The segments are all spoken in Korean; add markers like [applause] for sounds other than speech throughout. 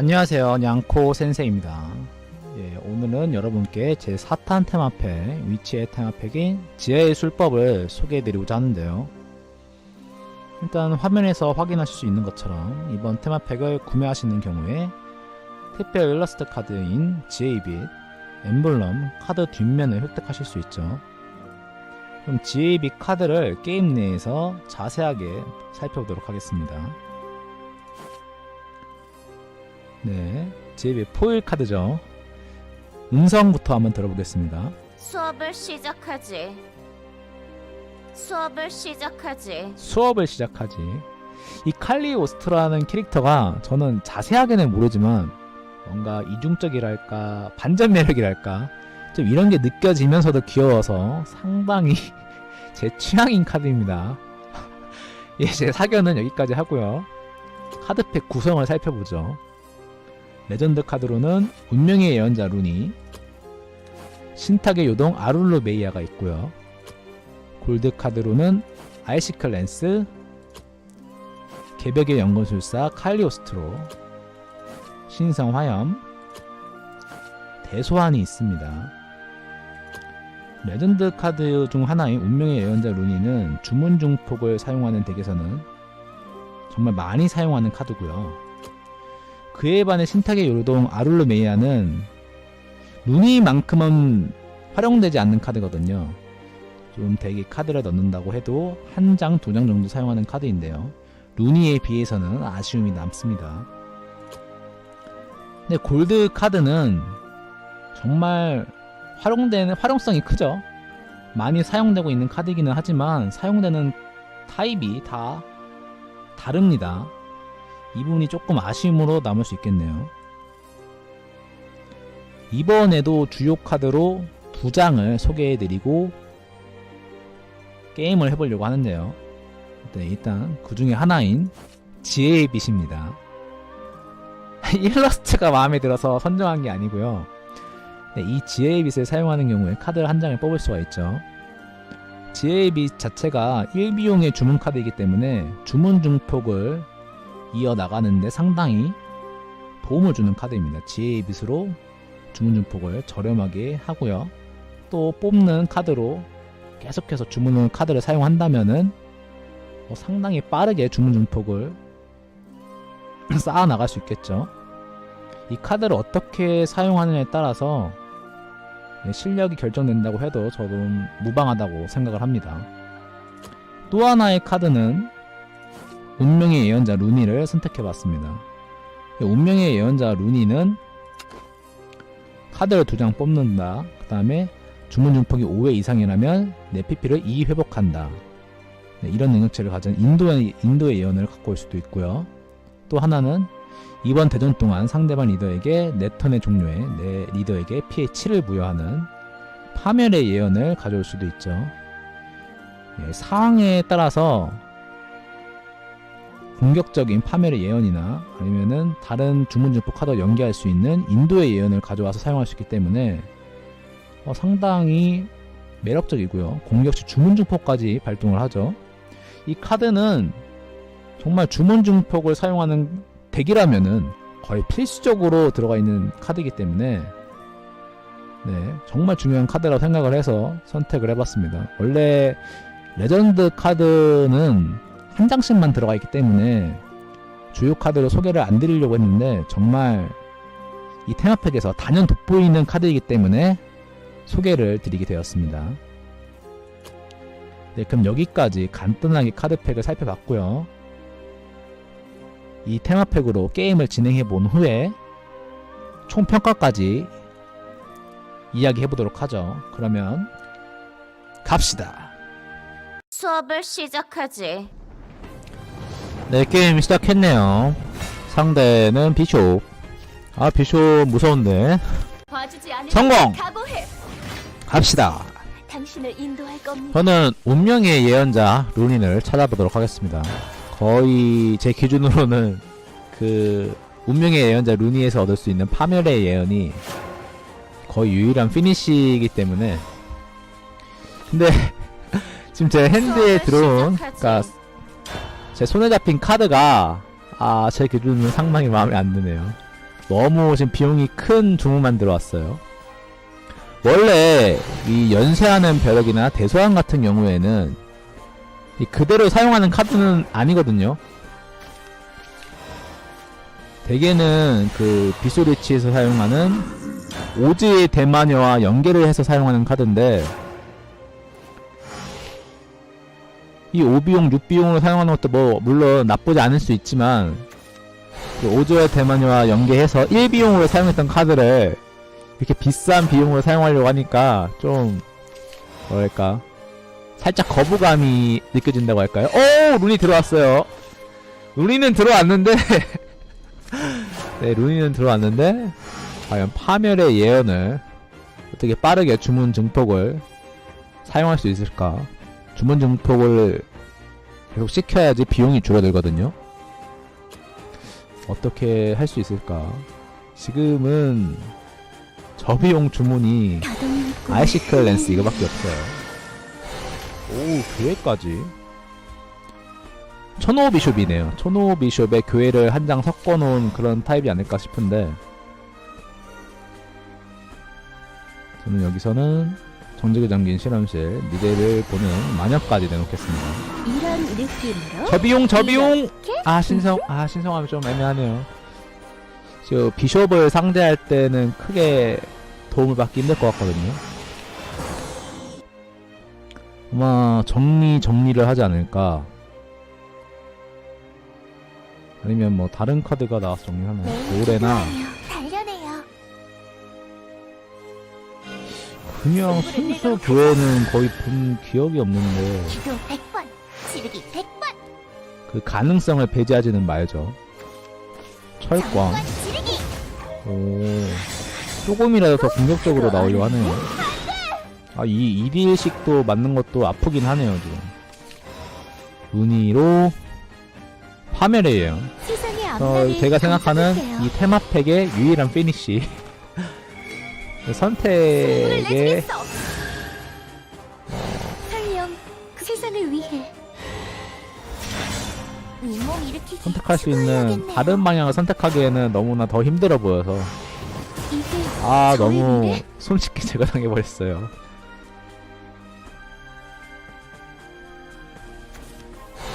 안녕하세요. 냥코 센세입니다. 예, 오늘은 여러분께 제 4탄 테마팩, 위치의 테마팩인 지하의 술법을 소개해드리고자 하는데요. 일단 화면에서 확인하실 수 있는 것처럼 이번 테마팩을 구매하시는 경우에 특별 일러스트 카드인 지하의 빛, 엠블럼, 카드 뒷면을 획득하실 수 있죠. 그럼 지하의 빛 카드를 게임 내에서 자세하게 살펴보도록 하겠습니다. 네, 제이의 포일 카드죠. 음성부터 한번 들어보겠습니다. 수업을 시작하지. 수업을 시작하지. 수업을 시작하지. 이 칼리 오스트라는 캐릭터가 저는 자세하게는 모르지만 뭔가 이중적이랄까 반전 매력이랄까 좀 이런 게 느껴지면서도 귀여워서 상당히 [laughs] 제 취향인 카드입니다. [laughs] 예, 제 사견은 여기까지 하고요. 카드팩 구성을 살펴보죠. 레전드 카드로는 운명의 예언자 루니, 신탁의 요동 아룰루 메이아가 있고요. 골드 카드로는 아이시클 랜스, 개벽의 연금술사 칼리오스트로, 신성 화염, 대소환이 있습니다. 레전드 카드 중 하나인 운명의 예언자 루니는 주문 중폭을 사용하는 덱에서는 정말 많이 사용하는 카드고요. 그에 반해 신탁의 요동 아룰루 메이아는 루니만큼은 활용되지 않는 카드거든요. 좀 덱에 카드를 넣는다고 해도 한 장, 두 장 정도 사용하는 카드인데요. 루니에 비해서는 아쉬움이 남습니다. 근데 골드 카드는 정말 활용되는 활용성이 크죠. 많이 사용되고 있는 카드이기는 하지만 사용되는 타입이 다 다릅니다. 이 부분이 조금 아쉬움으로 남을 수 있겠네요. 이번에도 주요 카드로 두 장을 소개해드리고 게임을 해보려고 하는데요. 네, 일단 그 중에 하나인 지혜의 빛입니다. [laughs] 일러스트가 마음에 들어서 선정한 게 아니고요. 네, 이 지혜의 빛을 사용하는 경우에 카드를 한 장을 뽑을 수가 있죠. 지혜의 빛 자체가 1비용의 주문 카드이기 때문에 주문 중폭을 이어 나가는데 상당히 도움을 주는 카드입니다. 지혜의 빛으로 주문 중폭을 저렴하게 하고요. 또 뽑는 카드로 계속해서 주문 카드를 사용한다면은 어, 상당히 빠르게 주문 중폭을 [clears throat] 쌓아 나갈 수 있겠죠. 이 카드를 어떻게 사용하느냐에 따라서 예, 실력이 결정된다고 해도 저도 무방하다고 생각을 합니다. 또 하나의 카드는 운명의 예언자 루니를 선택해봤습니다. 이 운명의 예언자 루니는 카드를 두 장 뽑는다. 그 다음에 주문 중폭이 5회 이상이라면 내 PP를 2 회복한다. 네, 이런 능력치를 가진 인도의, 인도의 예언을 갖고 올 수도 있고요. 또 하나는 이번 대전 동안 상대방 리더에게 내 턴의 종료에 내 리더에게 피해 7을 부여하는 파멸의 예언을 가져올 수도 있죠. 예, 상황에 따라서 공격적인 파멸의 예언이나 아니면은 다른 주문중폭 카드와 연계할 수 있는 인도의 예언을 가져와서 사용할 수 있기 때문에 어, 상당히 매력적이고요. 공격시 주문중폭까지 발동을 하죠. 이 카드는 정말 주문중폭을 사용하는 덱이라면은 거의 필수적으로 들어가 있는 카드이기 때문에 네, 정말 중요한 카드라고 생각을 해서 선택을 해봤습니다. 원래 레전드 카드는 한 장씩만 들어가 있기 때문에 주요 카드로 소개를 안 드리려고 했는데 정말 이 테마팩에서 단연 돋보이는 카드이기 때문에 소개를 드리게 되었습니다. 네, 그럼 여기까지 간단하게 카드팩을 살펴봤고요. 이 테마팩으로 게임을 진행해 본 후에 총 평가까지 이야기해 보도록 하죠. 그러면 갑시다. 수업을 시작하지. 네, 게임 시작했네요. 상대는 비숍. 아, 비숍 무서운데. 성공! 갑시다. 저는 운명의 예언자 루닌을 찾아보도록 하겠습니다. 거의 제 기준으로는 그 운명의 예언자 루니에서 얻을 수 있는 파멸의 예언이 거의 유일한 피니시이기 때문에 근데 [laughs] 지금 제 핸드에 들어온. 그러니까 제 손에 잡힌 카드가 아 제 기준으로는 상당히 마음에 안 드네요. 너무 지금 비용이 큰 주문만 들어왔어요. 원래 이 연쇄하는 벼락이나 대소환 같은 경우에는 이 그대로 사용하는 카드는 아니거든요. 대개는 그 비소리치에서 사용하는 오즈의 대마녀와 연계를 해서 사용하는 카드인데 이 5비용, 6비용으로 사용하는 것도 뭐 물론 나쁘지 않을 수 있지만 그 오즈의 대마녀와 연계해서 1비용으로 사용했던 카드를 이렇게 비싼 비용으로 사용하려고 하니까 좀 뭐랄까 살짝 거부감이 느껴진다고 할까요? 오! 룬이 들어왔어요. 룬이는 들어왔는데 [laughs] 네, 룬이는 들어왔는데 과연 파멸의 예언을 어떻게 빠르게 주문 증폭을 사용할 수 있을까? 주문 증폭을 계속 시켜야지 비용이 줄어들거든요. 어떻게 할 수 있을까? 지금은 저비용 주문이 아이시클 렌스 이거밖에 없어요. 오, 교회까지. 천호 비숍이네요. 천호 비숍에 교회를 한 장 섞어놓은 그런 타입이 아닐까 싶은데 저는 여기서는 정직에 잠긴 실험실 미래를 보는 마녀까지 내놓겠습니다. 이런 느낌으로 저비용 저비용 아 신성 아 신성하면 좀 애매하네요. 저 비숍을 상대할 때는 크게 도움을 받기 힘들 것 같거든요. 아마 정리 정리를 하지 않을까. 아니면 뭐 다른 카드가 나와서 정리하나요? 노래나 그냥 순수 교회는 거의 본 기억이 없는데 기도 100번, 지르기 100번, 그 가능성을 배제하지는 말죠. 철광. 지르기. 오. 조금이라도 더 공격적으로 나오려고 하네요. 아, 이 1일씩도 맞는 것도 아프긴 하네요, 지금. 예언. 세상의 어, 제가 생각하는. 이 테마팩의 유일한 피니시. 내주겠어. 설령 그 세상을 위해 선택할 수 있는. 다른 방향을 선택하기에는 너무나 더 힘들어 보여서 아 너무? 손쉽게 [laughs] 제가 당해버렸어요.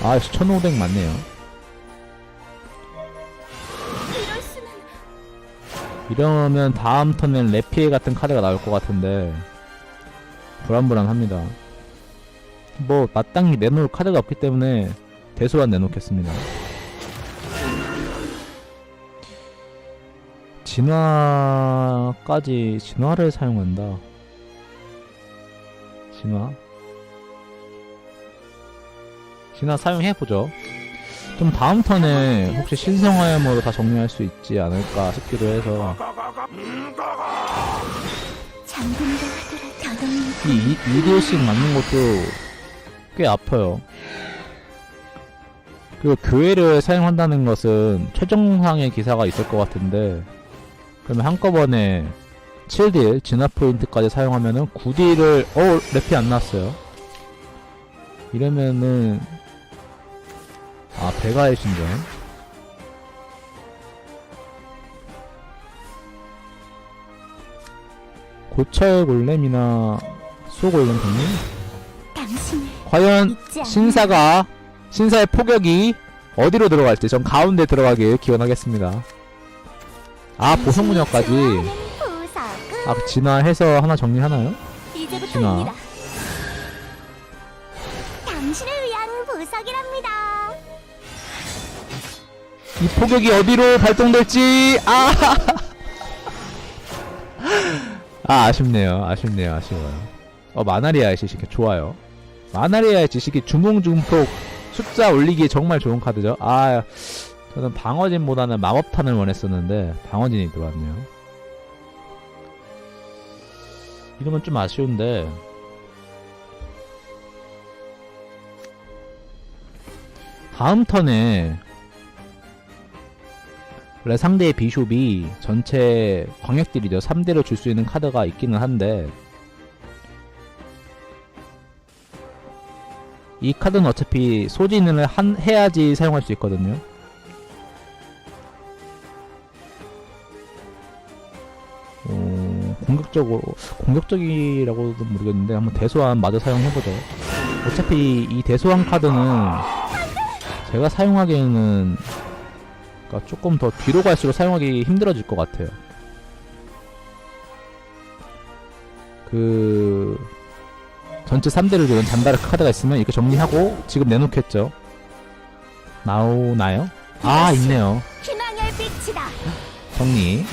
아 1500 맞네요. 이러면 다음 턴엔 레피에 같은 카드가 나올 것 같은데 불안불안합니다. 뭐 마땅히 내놓을 카드가 없기 때문에 대소한 내놓겠습니다. 진화까지 진화를 사용한다. 진화 진화 사용해보죠. 좀 다음 턴에 혹시 신성화염으로 다 정리할 수 있지 않을까 싶기도 해서 잠든다 하더라 가동이 이 2딜씩 맞는 것도 꽤 아파요. 그리고 교회를 사용한다는 것은 최종상의 기사가 있을 것 같은데 그러면 한꺼번에 7딜 진화 포인트까지 사용하면은 9딜을 어 랩이 안 났어요. 이러면은 아 배가의 신전. 고철 골렘이나 수 골렘 형님? 과연 신사가 신사의 포격이 어디로 들어갈지 전 가운데 들어가길 기원하겠습니다. 아 보석은 아 진화해서 하나 정리하나요? 이제부터입니다. 당신을 위한 보석이랍니다 이 포격이 어디로 발동될지 아, 아 아쉽네요. 아쉽네요. 아쉬워요. 어 마나리아의 지식이 좋아요. 마나리아의 지식이 주몽중폭 숫자 올리기에 정말 좋은 카드죠. 아 저는 방어진보다는 마법탄을 원했었는데 방어진이 들어왔네요. 이러면 좀 아쉬운데. 다음 턴에 원래 상대의 비숍이 전체 광역딜이죠. 3대로 줄수 있는 카드가 있기는 한데 이 카드는 어차피 소진을 한, 해야지 사용할 수 있거든요. 공격적으로 공격적이라고도 모르겠는데 한번 대소환 마저 사용해보죠. 어차피 이 대소환 카드는 제가 사용하기에는 그러니까 조금 더 뒤로 갈수록 사용하기 힘들어질 것 같아요. 그 전체 3대를 주는 잔다르 카드가 있으면 이렇게 정리하고 지금 내놓겠죠. 나오나요? 아 있네요. 희망의 빛이다. 정리.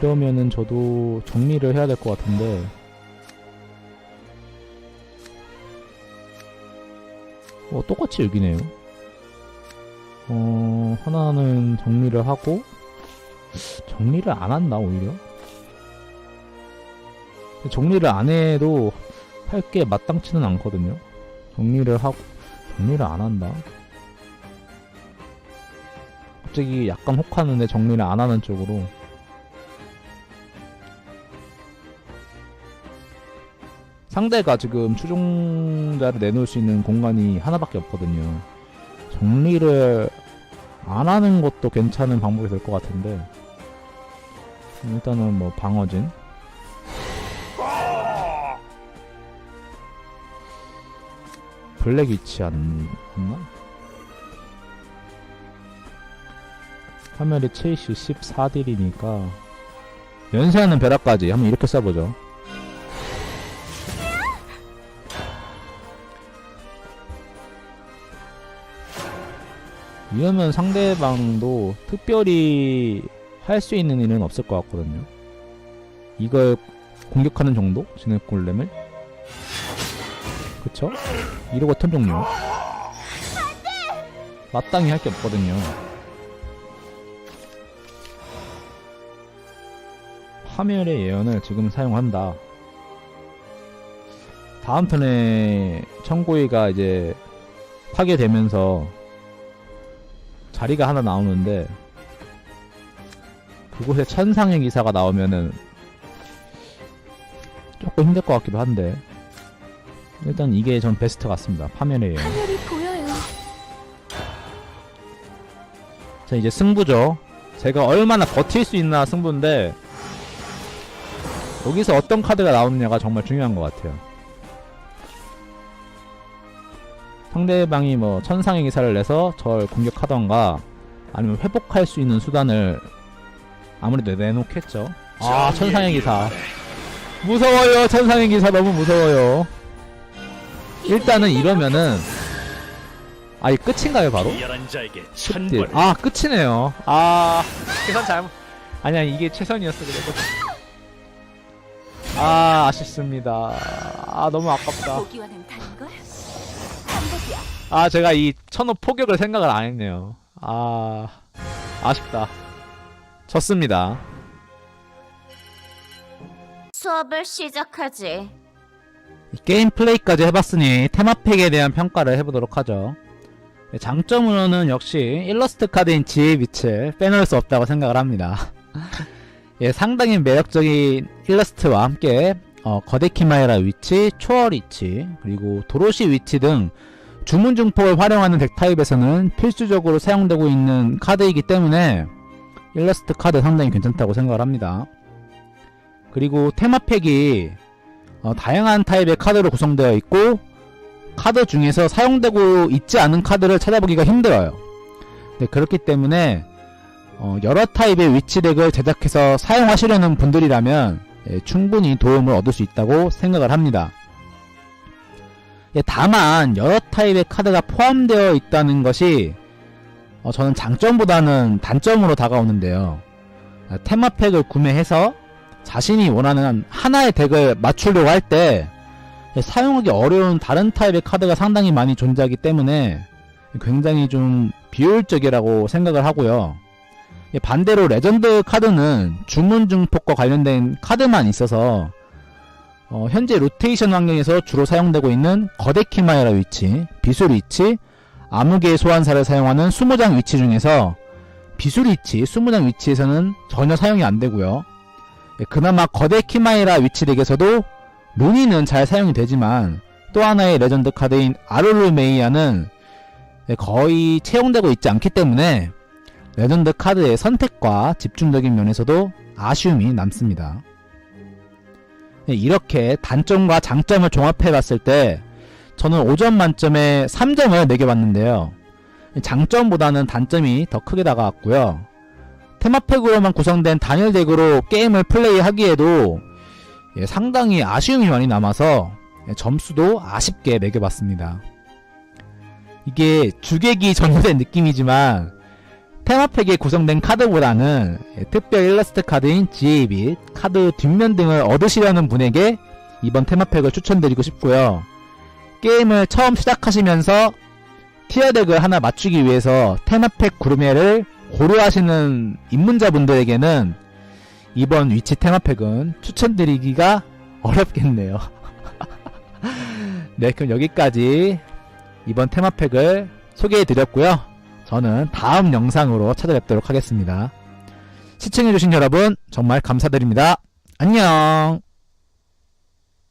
이러면은 저도 정리를 해야 될 것 같은데. 어, 똑같이 여기네요. 어, 하나는 정리를 하고, 정리를 안 한다, 오히려. 정리를 안 해도 할 게 마땅치는 않거든요. 정리를 하고, 정리를 안 한다. 갑자기 약간 혹하는데 정리를 안 하는 쪽으로. 상대가 지금 추종자를 내놓을 수 있는 공간이 하나밖에 없거든요. 정리를 안 하는 것도 괜찮은 방법이 될 것 같은데. 일단은 뭐 방어진. 블랙 위치 안, 나 화면이 70, 14딜이니까 연쇄하는 벼락까지 한번 이렇게 써보죠. 이러면 상대방도 특별히 할 수 있는 일은 없을 것 같거든요. 이걸 공격하는 정도? 진흙 골렘을? 그쵸? 이러고 턴 종료. 마땅히 할 게 없거든요. 파멸의 예언을 지금 사용한다. 다음 턴에 청고이가 이제 파괴되면서 자리가 하나 나오는데 그곳에 천상의 기사가 나오면은 조금 힘들 것 같기도 한데 일단 이게 전 베스트 같습니다. 하늘이 보여요. 자 이제 승부죠. 제가 얼마나 버틸 수 있나 승부인데 여기서 어떤 카드가 나오느냐가 정말 중요한 것 같아요. 상대방이 뭐 천상의 기사를 내서 절 공격하던가 아니면 회복할 수 있는 수단을 아무래도 내놓겠죠. 아 천상의 기사 무서워요. 천상의 기사 너무 무서워요. 일단은 이러면은 아이 끝인가요 바로? 미련한 자에게 딜. 천벌 아 끝이네요. 아 계산 잘못. 아니야 이게 최선이었어 그래도. 아 아쉽습니다. 아 너무 아깝다. 보기와는 다른 걸. 아 제가 이 천호 포격을 생각을 안 했네요. 아 아쉽다. 졌습니다. 수업을 시작하지. 게임 플레이까지 해봤으니 테마팩에 대한 평가를 해보도록 하죠. 네, 장점으로는 역시 일러스트 카드인 지의 빛을 빼놓을 수 없다고 생각을 합니다. [laughs] 예, 상당히 매력적인 일러스트와 함께 어, 거대 키마이라 위치, 초월 위치, 그리고 도로시 위치 등 주문 증폭을 활용하는 덱 타입에서는 필수적으로 사용되고 있는 카드이기 때문에 일러스트 카드 상당히 괜찮다고 생각을 합니다. 그리고 테마팩이 어, 다양한 타입의 카드로 구성되어 있고 카드 중에서 사용되고 있지 않은 카드를 찾아보기가 힘들어요. 네, 그렇기 때문에 어, 여러 타입의 위치 덱을 제작해서 사용하시려는 분들이라면 예, 충분히 도움을 얻을 수 있다고 생각을 합니다. 예, 다만 여러 타입의 카드가 포함되어 있다는 것이 어, 저는 장점보다는 단점으로 다가오는데요. 아, 테마팩을 구매해서 자신이 원하는 하나의 덱을 맞추려고 할 때 사용하기 어려운 다른 타입의 카드가 상당히 많이 존재하기 때문에 굉장히 좀 비효율적이라고 생각을 하고요. 예, 반대로 레전드 카드는 주문 증폭과 관련된 카드만 있어서 어, 현재 로테이션 환경에서 주로 사용되고 있는 거대 키마이라 위치, 비술 위치, 암흑의 소환사를 사용하는 수모장 위치 중에서 비술 위치, 수모장 위치에서는 전혀 사용이 안 되고요. 예, 그나마 거대 키마이라 위치 덱에서도 루니는 잘 사용이 되지만 또 하나의 레전드 카드인 아르르메이아는 예, 거의 채용되고 있지 않기 때문에 레전드 카드의 선택과 집중적인 면에서도 아쉬움이 남습니다. 네, 이렇게 단점과 장점을 종합해 봤을 때 저는 5점 만점에 3점을 매겨봤는데요. 장점보다는 단점이 더 크게 다가왔고요. 테마팩으로만 구성된 단일 덱으로 게임을 플레이하기에도 예, 상당히 아쉬움이 많이 남아서 예, 점수도 아쉽게 매겨봤습니다. 이게 주객이 전부된 느낌이지만 테마팩에 구성된 카드보다는 예, 특별 일러스트 카드인 GA 및 카드 뒷면 등을 얻으시려는 분에게 이번 테마팩을 추천드리고 싶고요. 게임을 처음 시작하시면서 티어덱을 하나 맞추기 위해서 테마팩 구르메를 고려하시는 입문자분들에게는 이번 위치 테마팩은 추천드리기가 어렵겠네요. [laughs] 네, 그럼 여기까지 이번 테마팩을 소개해드렸고요. 저는 다음 영상으로 찾아뵙도록 하겠습니다. 시청해주신 여러분 정말 감사드립니다. 안녕!